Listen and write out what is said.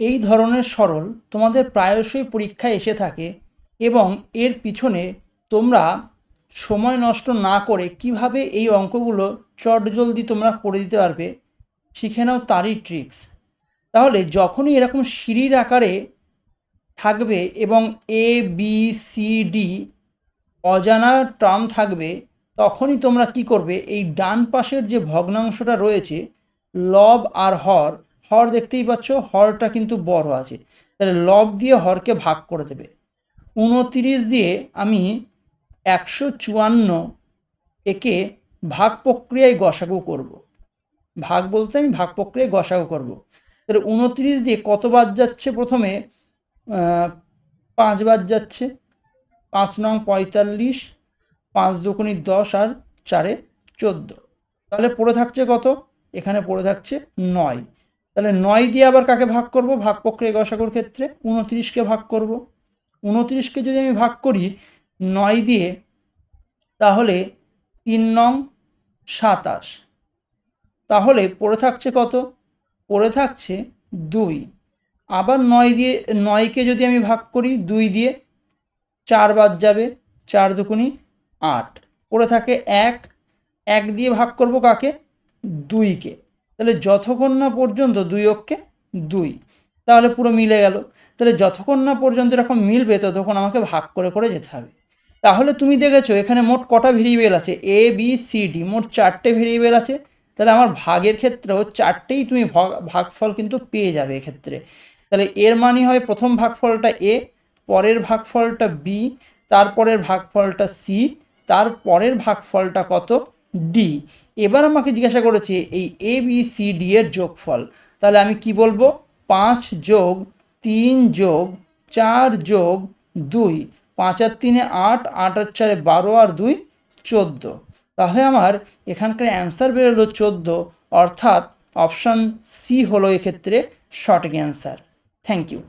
এই ধরনের সরল তোমাদের প্রায়শই পরীক্ষায় এসে থাকে এবং এর পিছনে তোমরা সময় নষ্ট না করে কীভাবে এই অঙ্কগুলো চটজলদি তোমরা করে দিতে পারবে, শিখে নাও তারই ট্রিক্স তাহলে যখনই এরকম সিঁড়ির আকারে থাকবে এবং এ বি সি ডি অজানা টার্ম থাকবে, তখনই তোমরা কি করবে? এই ডান পাশের যে ভগ্নাংশটা রয়েছে, লব আর হর হর দেখতেই পাচ্ছ, হরটা কিন্তু বড় আছে। তাহলে লব দিয়ে হরকে ভাগ করে দেবে। উনতিরিশ দিয়ে আমি একশো চুয়ান্ন একে ভাগ প্রক্রিয়ায় গসাগু করব। ভাগ বলতে আমি ভাগ প্রক্রিয়ায় গসাগু করব। তাহলে উনত্রিশ দিয়ে কত বাদ যাচ্ছে প্রথমে? পাঁচ বাদ যাচ্ছে। পাঁচ নং পঁয়তাল্লিশ, পাঁচ দুকুনি দশ আর চারে চোদ্দ। তাহলে পড়ে থাকছে কত? এখানে পড়ে থাকছে নয়। তাহলে নয় দিয়ে আবার কাকে ভাগ করব? ভাগ প্রক্রিয়া গসাগুর ক্ষেত্রে উনত্রিশকে ভাগ করব। উনত্রিশকে যদি আমি ভাগ করি, নয় দিয়ে, তাহলে তিন নং সাতাশ। তাহলে পড়ে থাকছে কত? পড়ে থাকছে দুই। আবার নয় দিয়ে, নয়কে যদি আমি ভাগ করি, দুই দিয়ে চার বাদ যাবে, চার দুকুনি আট। পড়ে থাকে এক। এক দিয়ে ভাগ করব কাকে? দুইকে। তাহলে যতক্ষণ না পর্যন্ত দুই অক্ষে দুই। তাহলে পুরো মিলে গেল। তাহলে যতক্ষণ না পর্যন্ত এরকম মিলবে, ততক্ষণ আমাকে ভাগ করে করে যেতে হবে। তাহলে তুমি দেখেছ, এখানে মোট কটা ভেরিয়েবল আছে? এ বি সি ডি মোট চারটে ভেরিয়েবল আছে। তাহলে আমার ভাগের ক্ষেত্রেও চারটেই তুমি ভাগ- ভাগফল কিন্তু পেয়ে যাবে এক্ষেত্রে। তাহলে এর মানে হয় প্রথম ভাগফলটা এ পরের ভাগফলটা বি তারপরের ভাগফলটা সি তারপরের ভাগফলটা কত? ডি এবার আমাকে জিজ্ঞাসা করেছে এই এ বি সি ডি এর যোগফল। তাহলে আমি কি বলব? পাঁচ যোগ তিন যোগ চার যোগ দুই। পাঁচ আর তিনে আট আট আর চারে বারো আর দুই, চোদ্দ। তাহলে আমার এখানকার অ্যান্সার বেরোলো চোদ্দ। অর্থাৎ অপশান সি হলো এক্ষেত্রে সঠিক অ্যান্সার। Thank you.